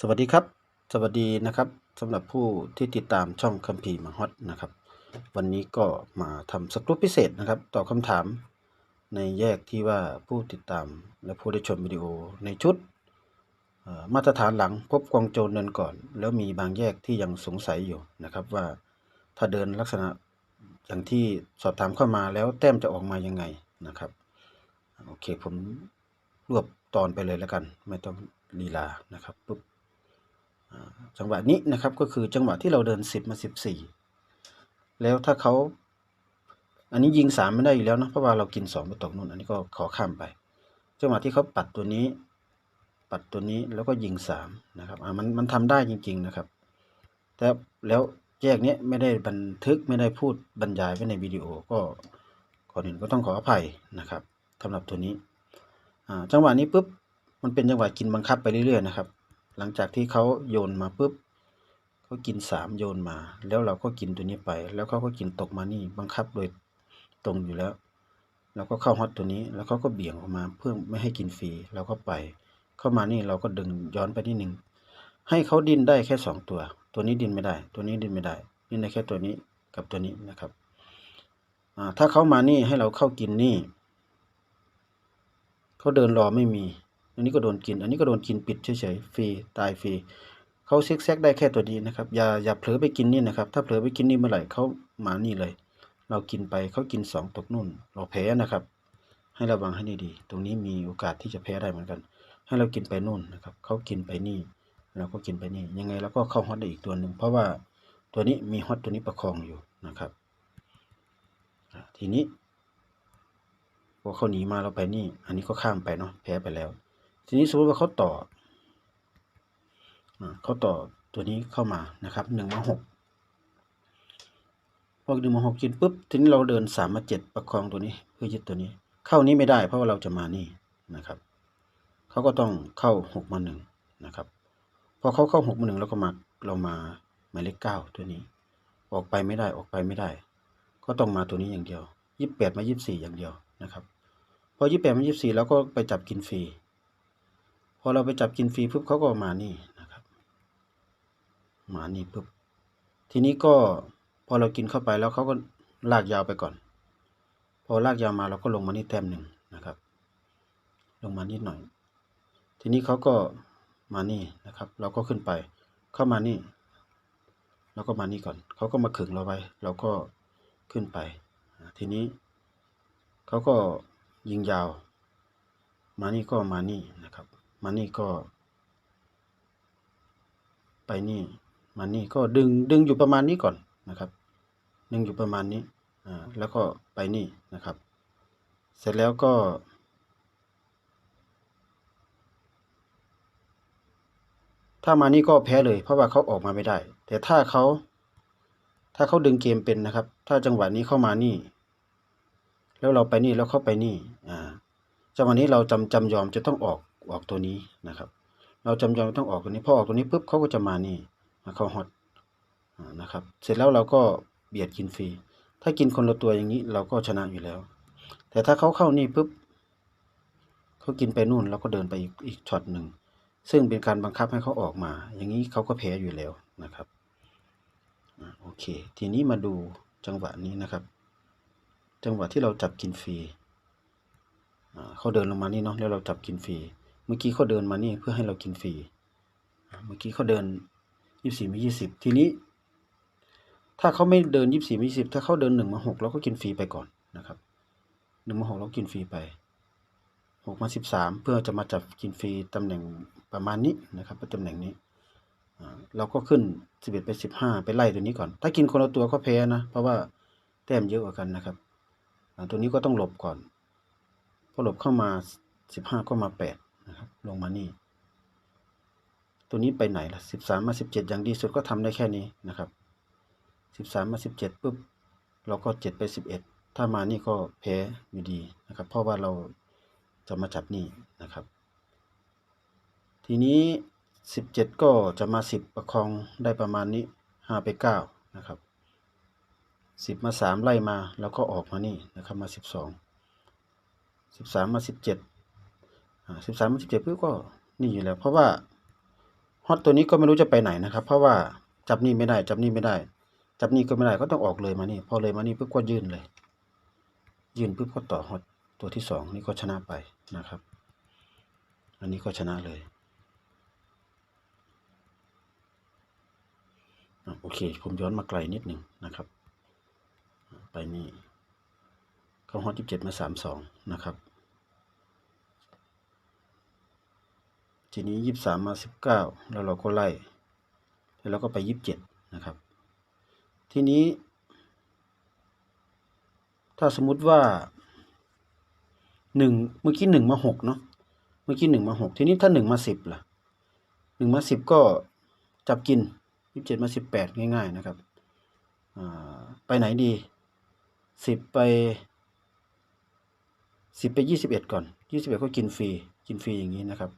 สวัสดีครับ สวัสดีนะครับสำหรับผู้ที่ติดตามช่องคัมภีร์มาฮอตนะครับ วันนี้ก็มาทำสกู๊ปพิเศษนะครับตอบคำถามในแยกที่ว่าผู้ติดตามและผู้ได้ชมวิดีโอในชุดมาตรฐานหลังพบกองโจรเดินก่อน แล้วมีบางแยกที่ยังสงสัยอยู่นะครับ ว่าถ้าเดินลักษณะอย่างที่สอบถามเข้ามาแล้วแต้มจะออกมายังไงนะครับ โอเคผมรวบตอนไปเลยแล้วกัน ไม่ต้องลีลานะครับปุ๊บ จังหวะนี้นะครับก็คือจังหวะที่เราเดินสิบมาสิบสี่แล้วถ้าเขาอันนี้ยิงสามไม่ได้อยู่แล้วนะเพราะว่าเรากินสองไปตกนู่น อันนี้ก็ขอข้ามไป จังหวะที่เขาปัดตัวนี้ ปัดตัวนี้แล้วก็ยิงสามนะครับอ่ามันมันทำได้จริง ๆนะครับ แต่แล้วแยกนี้ไม่ได้บันทึกไม่ได้พูดบรรยายไว้ในวิดีโอก็ก่อนอื่นก็ต้องขออภัยนะครับสำหรับตัวนี้จังหวะนี้ปุ๊บมันเป็นจังหวะกินบังคับไปเรื่อยๆนะครับ หลังจากที่เขาโยนมาปุ๊บเขากินสามโยนมา แล้วเราก็กินตัวนี้ไป แล้วเขาก็กินตกมานี่บังคับโดยตรงอยู่แล้วเราก็เข้าฮอตตัวนี้ แล้วเขาก็เบี่ยงออกมาเพื่อไม่ให้กินฟรีเราก็ไป เข้ามานี่เราก็ดึงย้อนไปนิดหนึ่งให้เขาดิ้นได้แค่สองตัว ตัวนี้ดิ้นไม่ได้ ตัวนี้ดิ้นไม่ได้ดิ้นได้แค่ตัวนี้กับตัวนี้นะครับอ่าถ้าเขามานี่ให้เราเข้ากินนี่เขาเดินรอไม่มี อันนี้ก็โดนกิน อันนี้ก็โดนกินปิดเฉยๆฟรีตายฟรีเขาซิกแซกได้แค่ตัวนี้นะครับอย่าอย่าเผลอไปกินนี่นะครับ ถ้าเผลอไปกินนี่เมื่อไหร่เขามานี่เลย เรากินไปเขากินสองตกนู่น เราแพ้นะครับ ให้ระวังให้ดีๆตรงนี้มีโอกาสที่จะแพ้ได้เหมือนกัน ให้เรากินไปนู่นนะครับเขากินไปนี่เราก็กินไปนี่ยังไงเราก็เข้าฮอตได้อีกตัวหนึ่งเพราะว่าตัวนี้มีฮอตตัวนี้ประคองอยู่นะครับทีนี้พอเขาหนีมาเราไปนี่ อันนี้ก็ข้ามไปเนาะแพ้ไปแล้ว ทีนี้สมมติว่าเขาต่อเขาต่อตัวนี้เข้ามานะครับหนึ่งมาหกพอหนึ่งมาหกกินปุ๊บทีนี้เราเดินสามมาเจ็ดประคองตัวนี้เพื่อยึดตัวนี้ เข้านี้ไม่ได้เพราะว่าเราจะมานี่นะครับเขาก็ต้องเข้าหกมาหนึ่งนะครับพอเขาเข้าหกมาหนึ่งเราก็มาเรามาหมายเลขเก้าตัวนี้ ออกไปไม่ได้ออกไปไม่ได้ ก็ต้องมาตัวนี้อย่างเดียวยี่สิบแปดมายี่สิบสี่อย่างเดียวนะครับ พอยี่สิบแปดมายี่สิบสี่เราก็ไปจับกินฟรี พอเราไปจับกินฟรีปุ๊บเขาก็มานี่นะครับ มานี่ปุ๊บทีนี้ก็พอเรากินเข้าไปแล้วเขาก็ลากยาวไปก่อน พอลากยาวมาเราก็ลงมานี่แต้มหนึ่งนะครับ ลงมานิดหน่อย ทีนี้เขาก็มานี่นะครับ เราก็ขึ้นไป เข้ามานี่เราก็มานี่ก่อนเขาก็มาขึงเราไว้ เราก็ขึ้นไป ทีนี้เขาก็ยิงยาว มานี่ก็มานี่นะครับ มานี่ก็ ไปนี่มานี่ก็ดึงดึงอยู่ประมาณนี้ก่อนนะครับ ดึงอยู่ประมาณนี้อ่าแล้วก็ไปนี่นะครับ เสร็จแล้วก็ถ้ามานี่ก็แพ้เลยเพราะว่าเขาออกมาไม่ได้ แต่ถ้าเขา ถ้าเขาดึงเกมเป็นนะครับ ถ้าจังหวะนี้เข้ามานี่ แล้วเราไปนี่แล้วเข้าไปนี่อ่าจังหวะนี้เราจำจำยอมจะต้องออก ออกตัวนี้นะครับ เราจำยอมต้องออกตัวนี้พอออกตัวนี้ปุ๊บเขาก็จะมานี่เขาฮอตนะครับ เสร็จแล้วเราก็เบียดกินฟรี ถ้ากินคนละตัวอย่างนี้เราก็ชนะอยู่แล้ว แต่ถ้าเขาเข้านี่ปุ๊บเขากินไปนู่นเราก็เดินไปอีกอีกช็อตหนึ่งซึ่งเป็นการบังคับให้เขาออกมา อย่างนี้เขาก็แพ้อยู่แล้วนะครับโอเค ทีนี้มาดูจังหวะนี้นะครับ จังหวะที่เราจับกินฟรีเขาเดินลงมานี่เนาะแล้วเราจับกินฟรี เมื่อกี้เขาเดินมานี่เพื่อให้เรากินฟรี เมื่อกี้เขาเดินยี่สี่มายี่สิบทีนี้ ถ้าเขาไม่เดินยี่สี่มายี่สิบถ้าเขาเดินหนึ่งมาหกเราก็กินฟรีไปก่อนนะครับหนึ่งมาหกเรากินฟรีไปหกมาสิบสามเพื่อจะมาจับกินฟรีตำแหน่งประมาณนี้นะครับตำแหน่งนี้เราก็ขึ้นสิบเอ็ดไปสิบห้าไปไล่ตัวนี้ก่อน ถ้ากินคนละตัวก็แพ้นะ เพราะว่าแต้มเยอะกว่ากันนะครับตัวนี้ก็ต้องหลบก่อนพอหลบเข้ามาสิบห้าก็มาแปด นะครับลงมานี่ ตัวนี้ไปไหนล่ะสิบสามมาสิบเจ็ดอย่างดีสุดก็ทำได้แค่นี้นะครับสิบสามมาสิบเจ็ดปุ๊บเราก็เจ็ดไปสิบเอ็ดถ้ามานี่ก็แพ้อยู่ดีนะครับ เพราะว่าเราจะมาจับนี่นะครับ ทีนี้สิบเจ็ดก็จะมาสิบประคองได้ประมาณนี้ห้าไปเก้านะครับสิบมาสามไล่มาแล้วก็ออกมานี่นะครับมาสิบสองสิบสามมาสิบเจ็ด สิบสามมาสิบเจ็ดปุ๊บก็นี่อยู่แล้ว เพราะว่าฮอตตัวนี้ก็ไม่รู้จะไปไหนนะครับ เพราะว่าจับนี่ไม่ได้ จับนี่ไม่ได้ จับนี่ก็ไม่ได้ก็ต้องออกเลยมานี่ พอเลยมานี่ปุ๊บก็ยื่นเลย ยื่นปุ๊บก็ต่อฮอตตัวที่สองนี่ก็ชนะไปนะครับ อันนี้ก็ชนะเลยโอเค ผมย้อนมาไกลนิดหนึ่งนะครับ ไปนี่เข้าฮอตยี่สิบเจ็ดมาสามสองนะครับ ทีนี้ยี่สามมาสิบเก้าแล้วเราก็ไล่แล้วเราก็ไปยี่สิบเจ็ดนะครับ ทีนี้ ถ้าสมมุติว่าหนึ่งเมื่อกี้หนึ่งมาหกเนาะเมื่อกี้หนึ่งมาหกทีนี้ถ้าหนึ่งมาสิบล่ะหนึ่งมาสิบก็จับกินยี่สิบเจ็ดมาสิบแปดง่ายๆนะครับอ่าไปไหนดีสิบไปสิบไปยี่สิบเอ็ดก่อนยี่สิบเอ็ดก็กินฟรีกินฟรีอย่างนี้นะครับ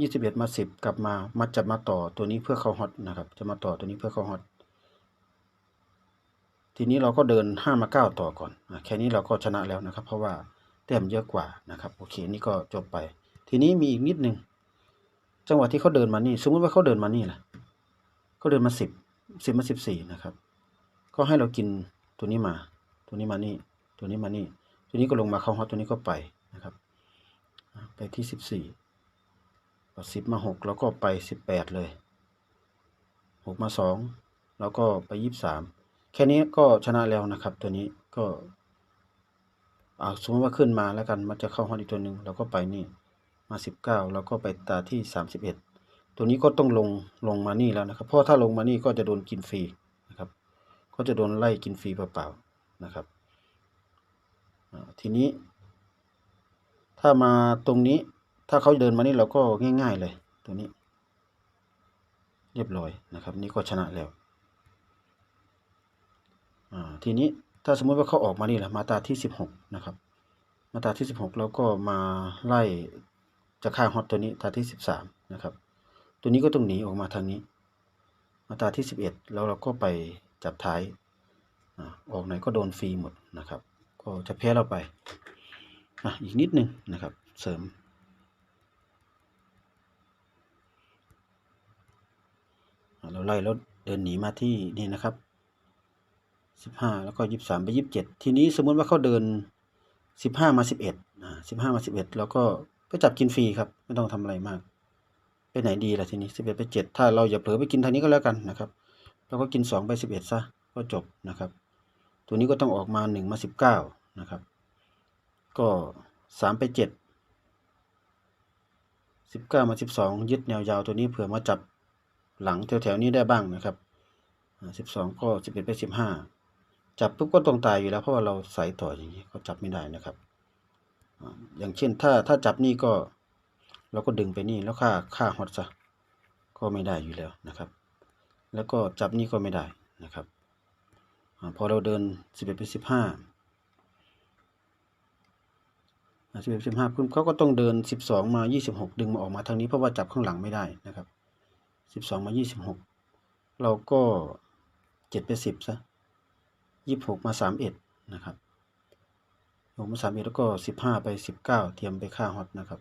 ยี่สิบเอ็ดมาสิบกลับมามาจับมาต่อตัวนี้เพื่อเข้าฮอตนะครับ จะมาต่อตัวนี้เพื่อเข้าฮอตทีนี้เราก็เดินห้ามาเก้าต่อก่อนอะแค่นี้เราก็ชนะแล้วนะครับ เพราะว่าแต้มเยอะกว่านะครับโอเคนี่ก็จบไป ทีนี้มีอีกนิดนึงจังหวะที่เขาเดินมานี่ สมมุติว่าเขาเดินมานี่แหละเขาเดินมาสิบสิบมาสิบสี่นะครับ ก็ให้เรากินตัวนี้มา ตัวนี้มานี่ ตัวนี้มานี่ ตัวนี้ก็ลงมาเข้าฮอตตัวนี้ก็ไปนะครับ ไปที่สิบสี่ สิบมาหกแล้วก็ไปสิบแปดเลยหกมาสองแล้วก็ไปยี่สิบสามแค่นี้ก็ชนะแล้วนะครับ ตัวนี้ก็อ่าสมมติว่าขึ้นมาแล้วกันมันจะเข้าฮอตอีกตัวหนึ่งเราก็ไปนี่มาสิบเก้าแล้วก็ไปตาที่สามสิบเอ็ดตัวนี้ก็ต้องลงลงมานี่แล้วนะครับ เพราะถ้าลงมานี่ก็จะโดนกินฟรีนะครับ ก็จะโดนไล่กินฟรีเปล่าๆนะครับทีนี้ ถ้ามาตรงนี้ ถ้าเขาเดินมานี่เราก็ง่าย ๆ เลย ตัวนี้ เรียบร้อยนะครับ นี่ก็ชนะแล้วทีนี้ถ้าสมมติว่าเขาออกมานี่แหละมาตาที่สิบหกนะครับ มาตาที่สิบหกเราก็มาไล่จะฆ่าฮอตตัวนี้ตาที่สิบสามนะครับ ตัวนี้ก็ต้องหนีออกมาทางนี้ มาตาที่สิบเอ็ดแล้วเราก็ไปจับท้ายออกไหนก็โดนฟรีหมดนะครับ ก็จะแพ้เราไปออีกนิดนึงนะครับ เสริม อะเรา ไล่แล้วเดินหนีมาที่นี่นะครับสิบห้าแล้วก็ยี่สิบสามไปยี่สิบเจ็ดทีนี้สมมติว่าเขาเดินสิบห้ามาสิบเอ็ดอ่าสิบห้ามาสิบเอ็ดเราก็ไปจับกินฟรีครับ ไม่ต้องทำอะไรมาก ไปไหนดีล่ะทีนี้สิบเอ็ดไปเจ็ดถ้าเราอย่าเผลอไปกินทางนี้ก็แล้วกันนะครับเราก็กินสองไปสิบเอ็ดซะก็จบนะครับ ตัวนี้ก็ต้องออกมาหนึ่งมาสิบเก้านะครับ ก็สามไปเจ็ดสิบเก้ามาสิบสองยึดแนวยาวตัวนี้เผื่อมาจับ หลังแถวๆนี้ได้บ้างนะครับสิบสองก็สิบเอ็ดไปสิบห้าจับปุ๊บก็ต้องตายอยู่แล้วเพราะว่าเราใส่ต่ออย่างนี้ก็จับไม่ได้นะครับอย่างเช่นถ้าถ้าจับนี่ก็เราก็ดึงไปนี่แล้วค่าค่าฮอตซะก็ไม่ได้อยู่แล้วนะครับ แล้วก็จับนี่ก็ไม่ได้นะครับพอเราเดินสิบเอ็ดไปสิบห้าสิบเอ็ดสิบห้าปุ๊บเขาก็ต้องเดินสิบสองมายี่สิบหกดึงมาออกมาทางนี้เพราะว่าจับข้างหลังไม่ได้นะครับ สิบสองมายี่สิบหกเราก็เจ็ดไปสิบซะยี่สิบหกมาสามเอ็ดนะครับหกมาสามเอ็ดแล้วก็สิบห้าไปสิบเก้าเตรียมไปค่าฮอตนะครับ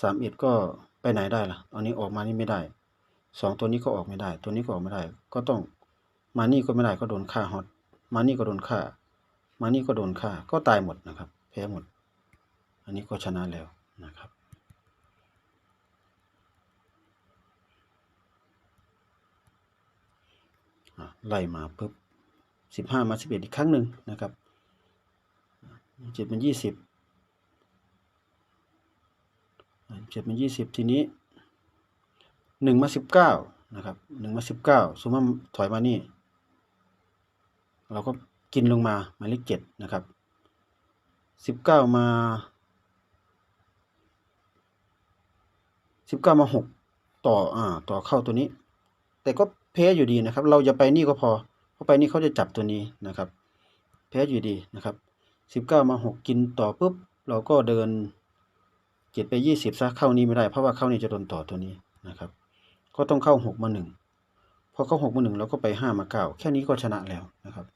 สามเอ็ดก็ไปไหนได้ล่ะอันนี้ออกมานี่ไม่ได้สองตัวนี้ก็ออกไม่ได้ ตัวนี้ก็ออกไม่ได้ ก็ต้องมานี่ก็ไม่ได้ก็โดนค่าฮอตมานี่ก็โดนค่า มานี่ก็โดนค่า ก็ตายหมดนะครับ แพ้หมด อันนี้ก็ชนะแล้วนะครับ อะ ไล่มาปุ๊บสิบห้ามาสิบเอ็ดอีกครั้งหนึ่งนะครับเจ็ดเป็นยี่สิบเจ็ดเป็นยี่สิบทีนี้หนึ่งมาสิบเก้านะครับหนึ่งมาสิบเก้าสมมติว่าถอยมานี่ เราก็กินลงมาหมายเลขเจ็ดนะครับสิบเก้ามาสิบเก้ามาหกต่ออ่าต่อเข้าตัวนี้ แต่ก็ พ้อยู่ดีนะครับ เราจะไปนี่ก็พอเพราะไปนี่เขาจะจับตัวนี้นะครับ แพ้อยู่ดีนะครับสิบเก้ามาหกกินต่อปุ๊บ เราก็เดินเจ็ดไปยี่สิบซะเข้านี้ไม่ได้ เพราะว่าเข้านี่จะโดนต่อตัวนี้นะครับ ก็ต้องเข้าหกมาหนึ่งพอเข้าหกมาหนึ่งเราก็ไปห้ามาเก้าแค่นี้ก็ชนะแล้วนะครับ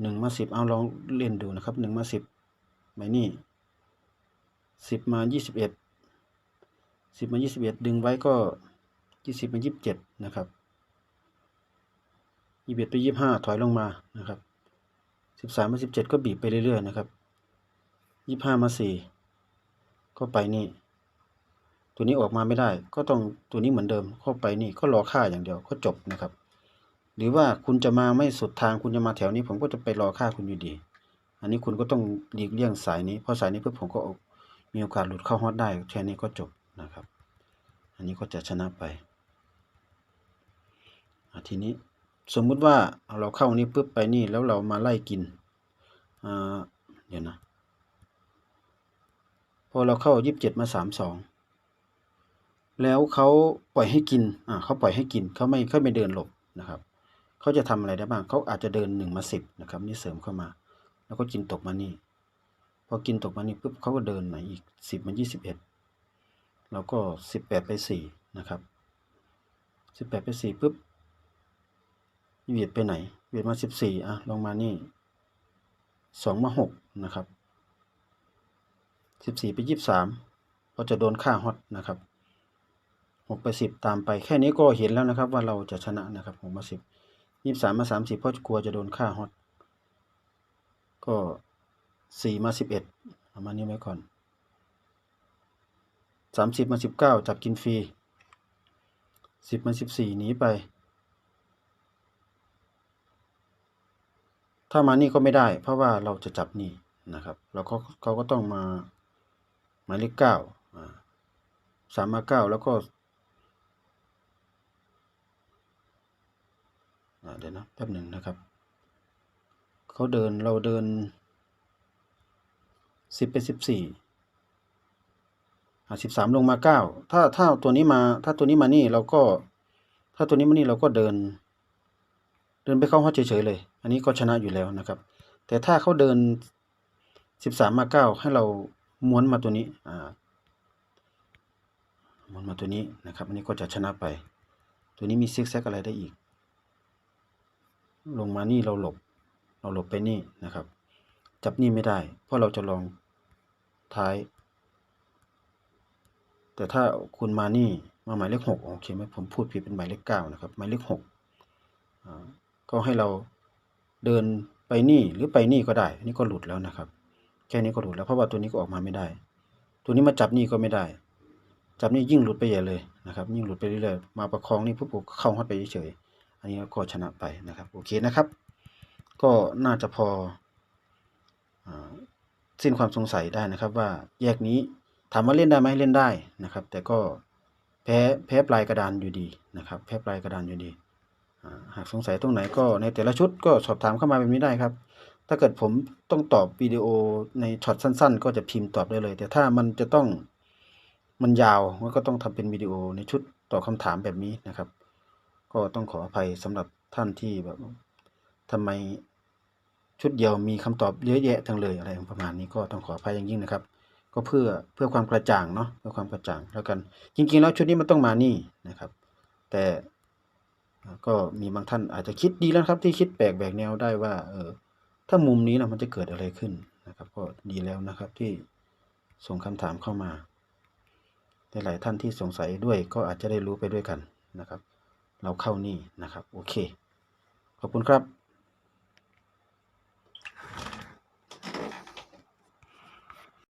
หนึ่งมาสิบเอาลองเล่นดูนะครับหนึ่งมาสิบไม่นี่สิบมายี่สิบเอ็ดสิบมายี่สิบเอ็ดดึงไว้ก็ยี่สิบเป็นยี่สิบเจ็ดนะครับ ยี่สิบไปยี่สิบห้าถอยลงมานะครับสิบสามมาสิบเจ็ดก็บีบไปเรื่อยๆนะครับยี่ห้ามาสี่ก็ไปนี่ ตัวนี้ออกมาไม่ได้ ก็ต้องตัวนี้เหมือนเดิมเข้าไปนี่ก็รอค่าอย่างเดียวก็จบนะครับ หรือว่าคุณจะมาไม่สุดทางคุณจะมาแถวนี้ ผมก็จะไปรอค่าคุณอยู่ดี อันนี้คุณก็ต้องหลีกเลี่ยงสายนี้เพราะสายนี้เพื่อผมก็มีโอกาสหลุดเข้าฮอตได้แค่นี้ก็จบนะครับ อันนี้ก็จะชนะไปทีนี้ สมมุติว่าเราเข้านี้ปุ๊บไปนี่แล้วเรามาไล่กินอ่าเดี๋ยวนะ พอเราเข้ายี่สิบเจ็ดมาสามสองแล้วเขาปล่อยให้กินอ่าเขาปล่อยให้กินเขาไม่เขาไม่เดินหลบนะครับเขาจะทำอะไรได้บ้างเขาอาจจะเดินหนึ่งมาสิบนะครับนี่เสริมเข้ามา แล้วก็กินตกมานี่พอกินตกมานี่ปุ๊บเขาก็เดินมาอีกสิบมายี่สิบเอ็ดเราก็สิบแปดไปสี่นะครับสิบแปดไปสี่ปุ๊บ เวียดไปไหน เวียดมาสิบสี่อะลงมานี่สองมาหกนะครับสิบสี่ไปยี่สิบสามก็จะโดนค่าฮอตนะครับหกไปสิบตามไปแค่นี้ก็เห็นแล้วนะครับ ว่าเราจะชนะนะครับหกมาสิบยี่สิบสามมาสามสิบเพราะกลัวจะโดนค่าฮอตก็สี่มาสิบเอ็ดเอามานี้ไว้ก่อนสามสิบมาสิบเก้าจับกินฟรีสิบมาสิบสี่หนีไป ถ้ามานี่ก็ไม่ได้ เพราะว่าเราจะจับนี่นะครับ เราก็เขาก็ต้องมาหมายเลขเก้าสามมาเก้าแล้วก็เดี๋ยวนะแป๊บหนึ่งนะครับเขาเดินเราเดินสิบเป็นสิบสี่สิบสามลงมาเก้าถ้าถ้าตัวนี้มาถ้าตัวนี้มานี่เราก็ ถ้าตัวนี้มานี่เราก็เดิน เดินไปเข้าฮอตเฉยๆเลย อันนี้ก็ชนะอยู่แล้วนะครับ แต่ถ้าเขาเดินสิบสามมาเก้าให้เราม้วนมาตัวนี้อ่าม้วนมาตัวนี้นะครับ อันนี้ก็จะชนะไป ตัวนี้มีซิกแซกอะไรได้อีก ลงมานี่เราหลบ เราหลบไปนี่นะครับ จับนี่ไม่ได้ เพราะเราจะลองท้าย แต่ถ้าคุณมานี่มาหมายเลขหกโอเคไหมผมพูดผิดเป็นหมายเลขเก้านะครับ หมายเลขหกอ่า ก็ให้เราเดินไปนี่หรือไปนี่ก็ได้ นี่ก็หลุดแล้วนะครับ แค่นี้ก็หลุดแล้วเพราะว่าตัวนี้ก็ออกมาไม่ได้ ตัวนี้มาจับนี่ก็ไม่ได้ จับนี่ยิ่งหลุดไปใหญ่เลยนะครับ ยิ่งหลุดไปเรื่อยๆมาประคองนี่ปุ๊บเข้าฮอตไปเฉยๆอันนี้ก็ชนะไปนะครับโอเคนะครับ ก็น่าจะพอสิ้นความสงสัยได้นะครับว่าแยกนี้ถามว่าเล่นได้ไหมเล่นได้นะครับ แต่ก็แพ้แพ้ปลายกระดานอยู่ดีนะครับ แพ้ปลายกระดานอยู่ดี หากสงสัยตรงไหนก็ในแต่ละชุดก็สอบถามเข้ามาแบบนี้ได้ครับ ถ้าเกิดผมต้องตอบวิดีโอในช็อตสั้น ๆ ก็จะพิมพ์ตอบได้เลย แต่ถ้ามันจะต้องมันยาวมันก็ต้องทำเป็นวิดีโอในชุดตอบคำถามแบบนี้นะครับ ก็ต้องขออภัยสำหรับท่านที่แบบทำไมชุดเดียวมีคำตอบเยอะแยะทั้งเลยอะไรประมาณนี้ก็ต้องขออภัยอย่างยิ่งนะครับ ก็เพื่อเพื่อความกระจ่างเนาะเพื่อความกระจ่างแล้วกัน จริง ๆ แล้วชุดนี้มันต้องมานี่นะครับ แต่ ก็มีบางท่านอาจจะคิดดีแล้วครับที่คิดแปลกแบกแนวได้ว่า เออ ถ้ามุมนี้นะมันจะเกิดอะไรขึ้นนะครับ ก็ดีแล้วนะครับที่ส่งคำถามเข้ามาหลายท่านที่สงสัยด้วยก็อาจจะได้รู้ไปด้วยกันนะครับ เราเข้านี่นะครับ โอเค ขอบคุณครับ